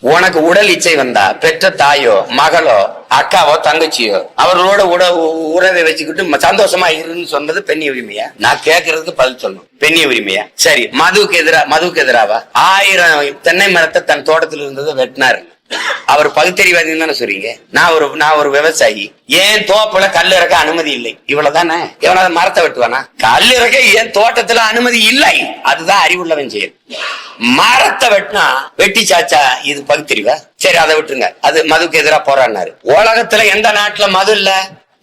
உனக்கு உடல் இச்சை வந்தா பெற்ற தாயோ மகளோ அக்காவோ தங்கச்சியோ அவர்களோட உட உ- உறவை வச்சுக்கிட்டு சந்தோஷமா இருன்னு சொன்னது பெண்ணிய உரிமையா? நான் கேட்கறதுக்கு பதில் சொல்லணும். பெண்ணிய உரிமையா? சரி மதுவுக்கு எதிரா மதுவுக்கு எதிராவா? ஆயிரம் தென்னை மரத்தை தன் தோட்டத்தில் இருந்ததை வெட்டினாரு. அவர் பகுத்தறிவாதின்னு தானே சொல்றீங்க? நான் ஒரு நான் ஒரு விவசாயி. ஏன் தோப்புல கல் இறக்க அனுமதி இல்லை? இவ்வளவுதானே? எவனாவது மரத்தை வெட்டுவானா? கல் இறக்க ஏன் தோட்டத்துல அனுமதி இல்லை? அதுதான் அறிவுள்ளவன் செயல். மரத்தை வெட்டினா வெட்டி சாச்சா இது பகுத்தறிவா? சரி அதை விட்டுருங்க. அது மதுக்கு எதிரா போராடினாரு. உலகத்துல எந்த நாட்டுல மது இல்ல?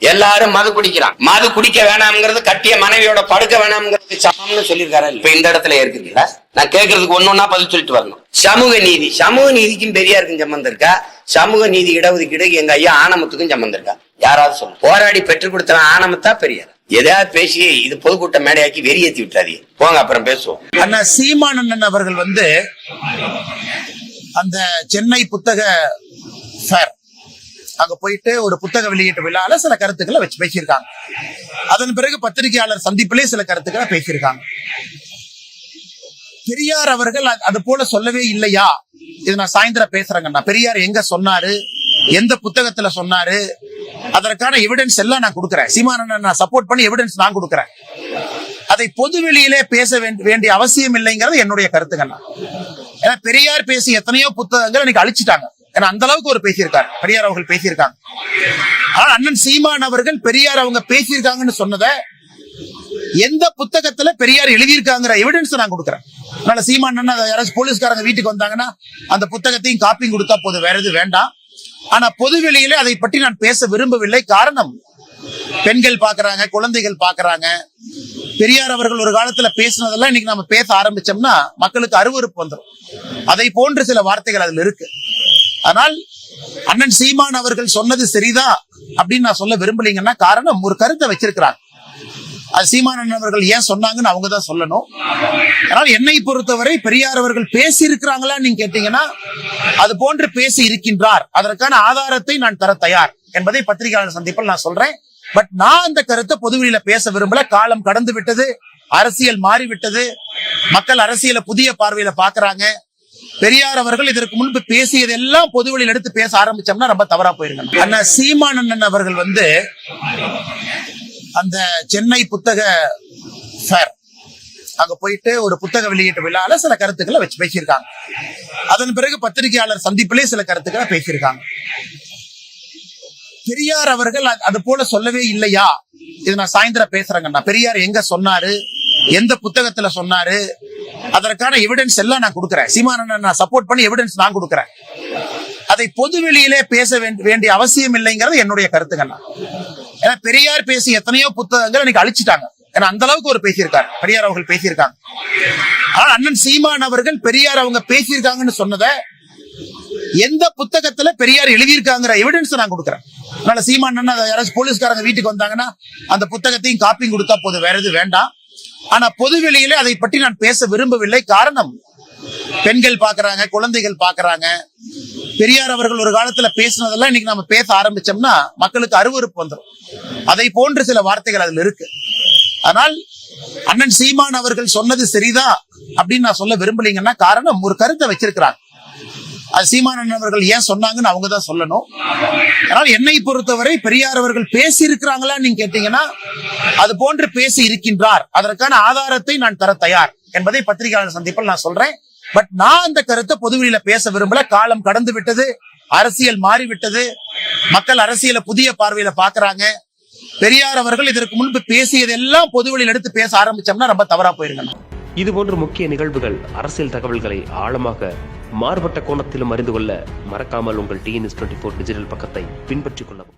எல்லாரும் மது குடிக்கிறான். மது குடிக்க வேணாம்ங்கிறது கட்டிய மனைவியோட படுக்க வேணாம்ங்கிறது சமம்னு சொல்லியிருக்காரு இப்ப இந்த இடத்துல இருக்குங்களா நான் கேட்கறதுக்கு ஒன்னொன்னா பதில் சொல்லிட்டு வரணும். சமூக நீதி. சமூக நீதிக்கும் பெரியாருக்கும் சம்பந்தம் இருக்கா? சமூக நீதி இடஒதுக்கீடு எங்க ஐயா ஆணமத்துக்கும் சம்பந்தம் இருக்கா? யாராவது சொல்லு போராடி பெற்றுக் கொடுத்த ஆணமத்தா பெரியார்? எதையாவது பேசி இது பொதுக்கூட்ட மேடையாக்கி வெறியேத்தி விட்டாதி. போங்க அப்புறம் பேசுவோம். அண்ணா சீமானண்ணன் அவர்கள் வந்து அந்த சென்னை புத்தக ஃபேர் அங்க போயிட்டு ஒரு புத்தக வெளியீட்டு விழால சில கருத்துக்களை வச்சு பேசியிருக்காங்க. அதன் பிறகு பத்திரிகையாளர் சந்திப்பிலே சில கருத்துக்களை பேசியிருக்காங்க. பெரியார் அவர்கள் அது போல சொல்லவே இல்லையா? இது நான் சாயந்தரம் பேசுறேங்கண்ணா பெரியார் எங்க சொன்னாரு? எந்த புத்தகத்துல சொன்னாரு? அதற்கான எவிடன்ஸ் எல்லாம் நான் கொடுக்குறேன். சீமானன் நான் சப்போர்ட் பண்ணி எவிடன்ஸ் நான் கொடுக்குறேன். அதை பொது வெளியிலே பேச வேண்டிய அவசியம் இல்லைங்கிறது என்னுடைய கருத்துக்கண்ணா ஏன்னா பெரியார் பேசி எத்தனையோ புத்தகங்கள் இன்னைக்கு அழிச்சிட்டாங்க. ஏன்னா அந்த அளவுக்கு ஒரு பேசியிருக்காரு. பெரியார் அவர்கள் பேசியிருக்காங்க. ஆனா அண்ணன் சீமான் அவர்கள் பெரியார் அவங்க பேசியிருக்காங்கன்னு சொன்னதை எந்த புத்தகத்துல பெரியார் எழுதியிருக்காங்கிற எவிடன்ஸ் நான் கொடுக்குறேன். அதனால சீமான் அண்ணன் யாராச்சும் போலீஸ்காரங்க வீட்டுக்கு வந்தாங்கன்னா அந்த புத்தகத்தையும் காப்பியும் கொடுத்தா போதும். வேற எதுவும் வேண்டாம். ஆனா பொது வெளியிலே அதை பற்றி நான் பேச விரும்பவில்லை. காரணம் பெண்கள் பாக்குறாங்க குழந்தைகள் பாக்குறாங்க பெரியார் அவர்கள் ஒரு காலத்துல பேசினதெல்லாம் இன்னைக்கு நம்ம பேச ஆரம்பிச்சோம்னா மக்களுக்கு அருவருப்பு வந்துடும் அதை போன்ற சில வார்த்தைகள் அதுல இருக்கு. ஆனால் அண்ணன் சீமான் அவர்கள் சொன்னது சரிதா அப்படின்னு நான் சொல்ல விரும்பலீங்கன்னா காரணம் ஒரு கருத்தை வச்சிருக்கிறாங்க. அது சீமானன் அவர்கள் ஏன் சொன்னாங்கன்னு அவங்க தான் சொல்லணும். அதனால் என்னை பொறுத்தவரை பெரியார் அவர்கள் பேசி இருக்கிறாங்களா நீங்க கேட்டீங்கன்னா அது போன்று பேசி இருக்கின்றார் அதற்கான ஆதாரத்தை நான் தர தயார் என்பதை பத்திரிகையாளர் சந்திப்பில் நான் சொல்றேன். பட் நான் அந்த கருத்தை பொதுவெளியில பேச விரும்பல. காலம் கடந்து விட்டது. அரசியல் மாறிவிட்டது. மக்கள் அரசியலை புதிய பார்வையில பாக்குறாங்க. பெரியார் அவர்கள் இதற்கு முன்பு பேசியதெல்லாம் பொதுவெளியில் எடுத்து பேச ஆரம்பிச்சோம்னா ரொம்ப தவறா போயிருங்க. அண்ணா சீமானண்ணன் அவர்கள் வந்து அந்த சென்னை புத்தக ஃபேர் அங்க போயிட்டு ஒரு புத்தக வெளியீட்டு விழால சில கருத்துக்களை வச்சு பேசியிருக்காங்க. அதன் பிறகு பத்திரிகையாளர் சந்திப்பிலே சில கருத்துக்களை பேசியிருக்காங்க. பெரியார் அவர்கள் அது போல சொல்லவே இல்லையா? இது நான் சாயந்தரம் பேசுறேங்கண்ணா பெரியார் எங்க சொன்னாரு? எந்த புத்தகத்துல சொன்னாரு? அதற்கான எவிடன்ஸ் எல்லாம் நான் கொடுக்குறேன். சீமானன் நான் சப்போர்ட் பண்ணி எவிடன்ஸ் நான் கொடுக்குறேன். அதை பொது வெளியிலே பேச வேண்டிய அவசியம் இல்லைங்கிறது என்னுடைய கருத்துக்கண்ணா ஏன்னா பெரியார் பேசி எத்தனையோ புத்தகங்கள் எனக்கு அழிச்சிட்டாங்க. ஏன்னா அந்த அளவுக்கு ஒரு பேசியிருக்காரு பெரியார் அவர்கள் பேசியிருக்காங்க. ஆனா அண்ணன் சீமான் அவர்கள் பெரியார் அவங்க பேசியிருக்காங்கன்னு சொன்னதை எந்த புத்தகத்துல பெரியார் எழுதியிருக்காங்கிற எவிடன்ஸ் நான் கொடுக்குறேன். அதனால சீமான் அண்ணன் யாராச்சும் போலீஸ்காரங்க வீட்டுக்கு வந்தாங்கன்னா அந்த புத்தகத்தையும் காப்பியும் கொடுத்தா போதும். வேற எதுவும் வேண்டாம். ஆனா பொது வெளியிலே அதை பற்றி நான் பேச விரும்பவில்லை. காரணம் பெண்கள் பாக்குறாங்க குழந்தைகள் பாக்குறாங்க பெரியார் அவர்கள் ஒரு காலத்துல பேசினதெல்லாம் இன்னைக்கு நம்ம பேச ஆரம்பிச்சோம்னா மக்களுக்கு அருவருப்பு வந்துடும் அதை போன்ற சில வார்த்தைகள் அதுல இருக்கு. ஆனால் அண்ணன் சீமான் அவர்கள் சொன்னது சரிதா அப்படின்னு நான் சொல்ல விரும்பலீங்கன்னா காரணம் ஒரு கருத்தை வச்சிருக்கிறாங்க. அது சீமானன் அவர்கள் ஏன் சொன்னாங்கன்னு அவங்க தான் சொல்லணும். ஆனால் என்னை பொறுத்தவரை பெரியார் அவர்கள் பேசி இருக்கிறாங்களா நீங்க கேட்டீங்கன்னா அது போன்று பேசி இருக்கின்றார் அதற்கான ஆதாரத்தை நான் தர தயார் என்பதை பத்திரிகையாளர் சந்திப்பில் நான் சொல்றேன். பட் நான் அந்த கருத்தை பொதுவெளியில பேச விரும்பல. காலம் கடந்து விட்டது. அரசியல் மாறிவிட்டது. மக்கள் அரசியலை புதிய பார்வையில பாக்குறாங்க பெரியார் அவர்கள் இதற்கு முன்பு பேசியதெல்லாம் பொதுவெளியில் எடுத்து பேச ஆரம்பிச்சோம்னா ரொம்ப தவறா போயிருங்க. இதுபோன்ற முக்கிய நிகழ்வுகள் அரசியல் தகவல்களை ஆழமாக மாறுபட்ட கோணத்திலும் அறிந்து கொள்ள மறக்காமல் உங்கள் டிஎன்எஸ் டுவெண்ட்டி ஃபோர் டிஜிட்டல் பக்கத்தை பின்பற்றிக் கொள்ளவும்.